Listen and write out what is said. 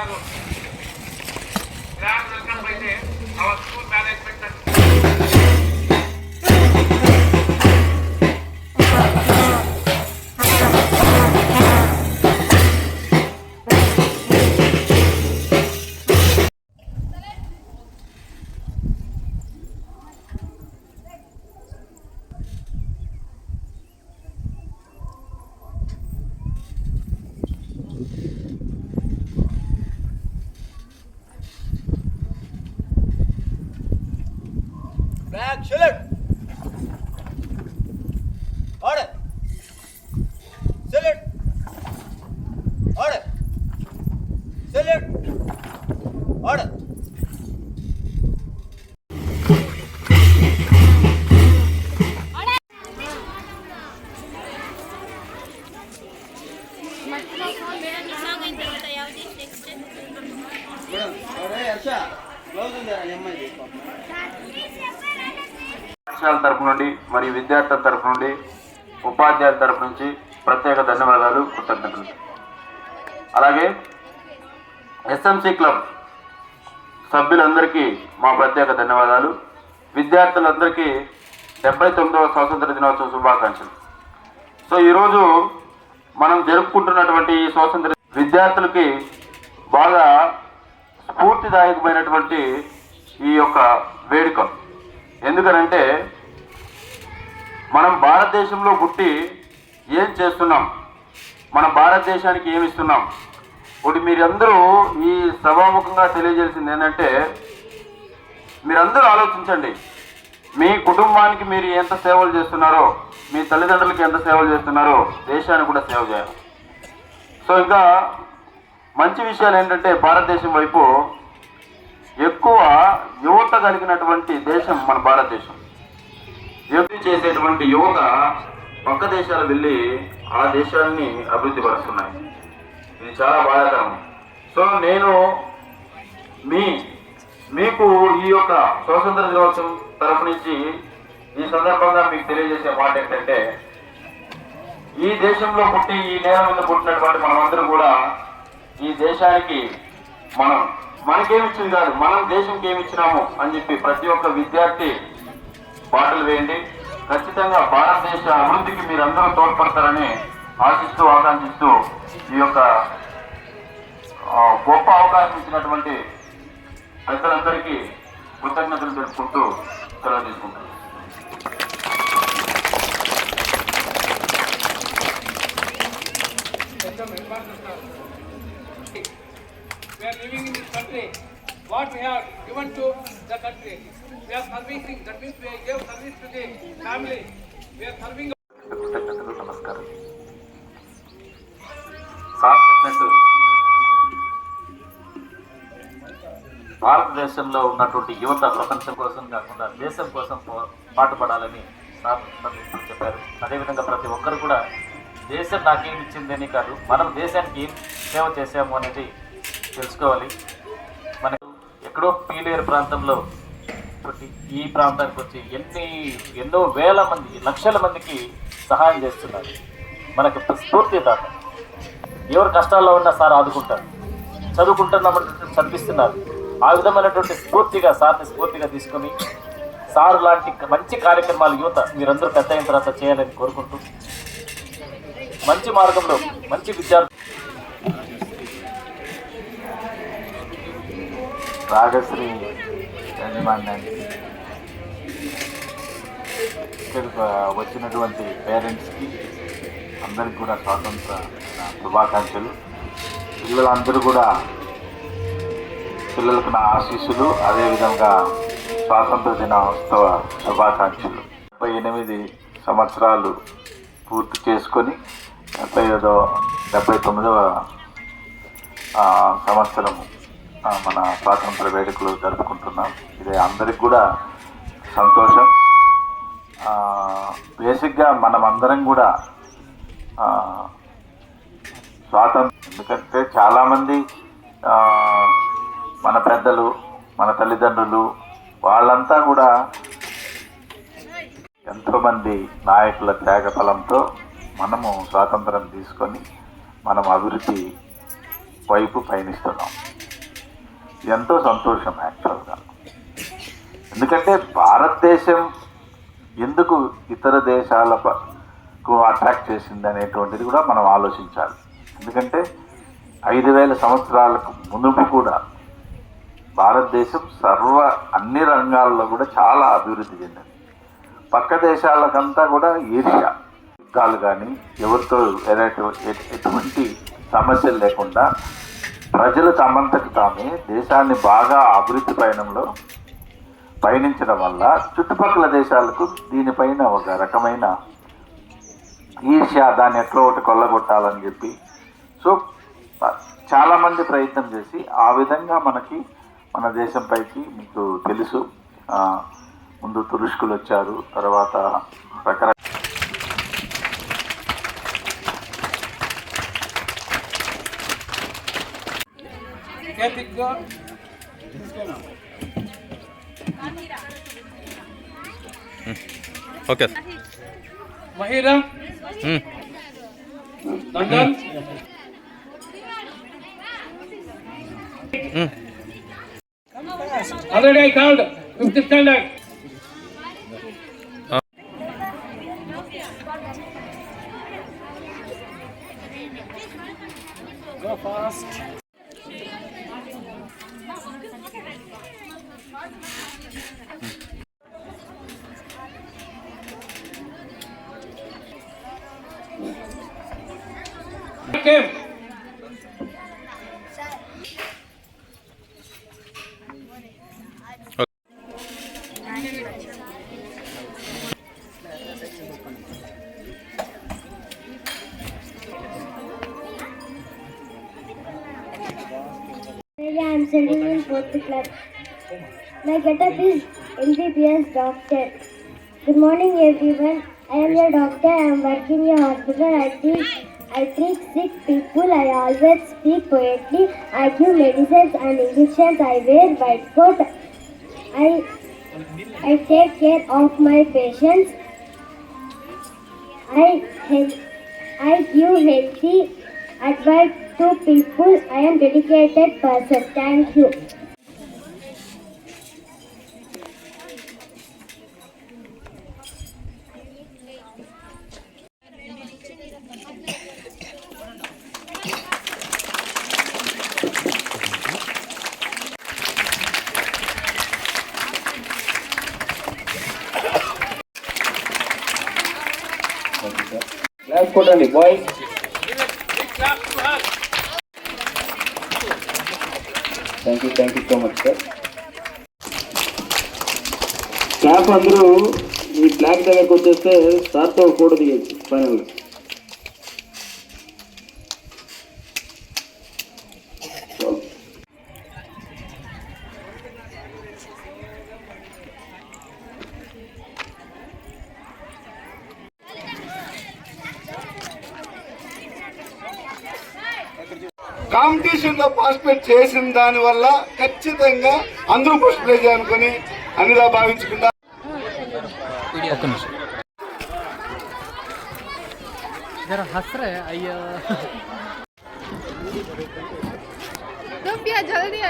Santiago. Back, salute. Order. Salute. Order. Salute. Order. Madam అరే Harsha blouse ఉందా ఈ అమ్మాయి పాఠశాల తరపు నుండి మరియు విద్యార్థుల తరపు నుండి ఉపాధ్యాయుల తరపు నుంచి ప్రత్యేక ధన్యవాదాలు కృతజ్ఞతలు. అలాగే ఎస్ఎంసి క్లబ్ సభ్యులందరికీ మా ప్రత్యేక ధన్యవాదాలు. విద్యార్థులందరికీ డెబ్బై తొమ్మిదవ స్వాతంత్ర దినోత్సవ శుభాకాంక్షలు. సో ఈరోజు మనం జరుపుకుంటున్నటువంటి ఈ స్వాతంత్ర విద్యార్థులకి బాగా స్ఫూర్తిదాయకమైనటువంటి ఈ యొక్క వేడుక. ఎందుకనంటే మనం భారతదేశంలో పుట్టి ఏం చేస్తున్నాం? మన భారతదేశానికి ఏమి ఇస్తున్నాం? ఇప్పుడు మీరందరూ ఈ సభాముఖంగా తెలియజేసింది ఏంటంటే మీరందరూ ఆలోచించండి. మీ కుటుంబానికి మీరు ఎంత సేవలు చేస్తున్నారో మీ తల్లిదండ్రులకి ఎంత సేవలు చేస్తున్నారో దేశానికి కూడా సేవ చేయాలి. సో ఇంకా మంచి విషయాలు ఏంటంటే భారతదేశం వైపు ఎక్కువ యువత కలిగినటువంటి దేశం మన భారతదేశం. యువతి చేసేటువంటి యువత పక్క దేశాలు వెళ్ళి ఆ దేశాన్ని అభివృద్ధి పరుస్తున్నాయి. ఇది చాలా బాధాకరం. సో నేను మీ మీకు ఈ యొక్క స్వాతంత్ర దినోత్సవం తరపు నుంచి ఈ సందర్భంగా మీకు తెలియజేసే మాట ఏంటంటే ఈ దేశంలో పుట్టి ఈ నేల మీద పుట్టినటువంటి మనమందరం కూడా ఈ దేశానికి మనం మనకేమిచ్చింది కాదు మనం దేశంకి ఏమి ఇచ్చినాము అని చెప్పి ప్రతి ఒక్క విద్యార్థి పాటలు వేయండి. ఖచ్చితంగా భారతదేశ అభివృద్ధికి మీరందరూ తోడ్పడతారని ఆశిస్తూ ఆకాంక్షిస్తూ ఈ యొక్క గొప్ప అవకాశం ఇచ్చినటువంటి పెద్దలందరికీ కృతజ్ఞతలు తెలుపుకుంటూ సెలవు తీసుకుంటాను we are living in country. What we have given to the country. We are serving, that means we give service to the family. We are serving నమస్కారం సార్ చెప్పినట్టు భారతదేశంలో ఉన్నటువంటి యువత ప్రపంచం కోసం కాకుండా దేశం కోసం పాటుపడాలని సార్ చెప్పారు అదేవిధంగా ప్రతి ఒక్కరు కూడా దేశం నాకేం ఇచ్చిందని కాదు మనం దేశానికి ఏం సేవ చేసాము అనేది తెలుసుకోవాలి ఎక్కడో పీలేరు ప్రాంతంలో ఈ ప్రాంతానికి వచ్చి ఎన్ని ఎన్నో వేల మంది లక్షల మందికి సహాయం చేస్తున్నారు. మనకు స్ఫూర్తిదాత ఎవరు కష్టాల్లో ఉన్నా సార్ ఆదుకుంటారు. చదువుకుంటున్నామంటే చదివిస్తున్నారు. ఆ విధమైనటువంటి స్ఫూర్తిగా సార్ని స్ఫూర్తిగా తీసుకొని సార్ లాంటి మంచి కార్యక్రమాలు యువత మీరందరూ పెద్ద అయిన తర్వాత చేయాలని కోరుకుంటూ మంచి మార్గంలో మంచి విద్యార్థి రాగశ్రీ యాజమాన్యానికి ఇక్కడికి వచ్చినటువంటి పేరెంట్స్కి అందరికి కూడా స్వాతంత్ర శుభాకాంక్షలు. పిల్లలందరూ కూడా పిల్లలకు నా ఆశీస్సులు అదేవిధంగా స్వాతంత్ర దినోత్సవ శుభాకాంక్షలు. ముప్పై ఎనిమిది సంవత్సరాలు పూర్తి చేసుకొని డెబ్బై ఐదో డెబ్బై తొమ్మిదవ సంవత్సరము మన స్వాతంత్ర వేడుకలు జరుపుకుంటున్నాం. ఇది అందరికి కూడా సంతోషం. బేసిక్గా మనం అందరం కూడా స్వాతంత్రం ఎందుకంటే చాలామంది మన పెద్దలు మన తల్లిదండ్రులు వాళ్ళంతా కూడా ఎంతోమంది నాయకుల త్యాగ ఫలంతో మనము స్వాతంత్రం తీసుకొని మనం అభివృద్ధి వైపు పయనిస్తున్నాం. ఎంతో సంతోషం యాక్చువల్గా ఎందుకంటే భారతదేశం ఎందుకు ఇతర దేశాలకు అట్రాక్ట్ చేసింది అనేటువంటిది కూడా మనం ఆలోచించాలి. ఎందుకంటే ఐదు వేల సంవత్సరాలకు మునుపు కూడా భారతదేశం సర్వ అన్ని రంగాల్లో కూడా చాలా అభివృద్ధి చెందింది. పక్క దేశాలకంతా కూడా ఏరియా యుద్ధాలు కానీ ఎవరితో ఎలాంటి- ఎటువంటి సమస్యలు లేకుండా ప్రజలు తమంతకు తామే దేశాన్ని బాగా అభివృద్ధి పయనంలో పయనించడం వల్ల చుట్టుపక్కల దేశాలకు దీనిపైన ఒక రకమైన ఈర్ష్య దాన్ని ఎట్లా ఒకటి కొల్లగొట్టాలని చెప్పి. సో చాలామంది ప్రయత్నం చేసి ఆ విధంగా మనకి మన దేశంపైకి మీకు తెలుసు. ముందు తురుష్కులు వచ్చారు తర్వాత రకరకాల Catholic girl. Okay Mahira దండన్ already I count fifth standard Go fast. Okay I'm sending in both the club. My getup is MBBS doctor. Good morning everyone. I am your doctor. I am working in your hospital at the I treat sick people. I always speak poetry. I give medicines and injections. I wear white coat. I, I take care of my patients. I, I give healthy advice to people. I am dedicated person. Thank you. Claps కొట్టండి boys thank you thank you so much sir clap అందరూ ఈ block దగ్గరకు వచ్చేస్తే సార్తో photo దిగచ్చు final కాంపిటీషన్లో participate చేసిన దానివల్ల ఖచ్చితంగా అందరూ ఫస్ట్ ప్రైజ్ అనుకుని అనిలా భావించుకుంటా. జల్దీ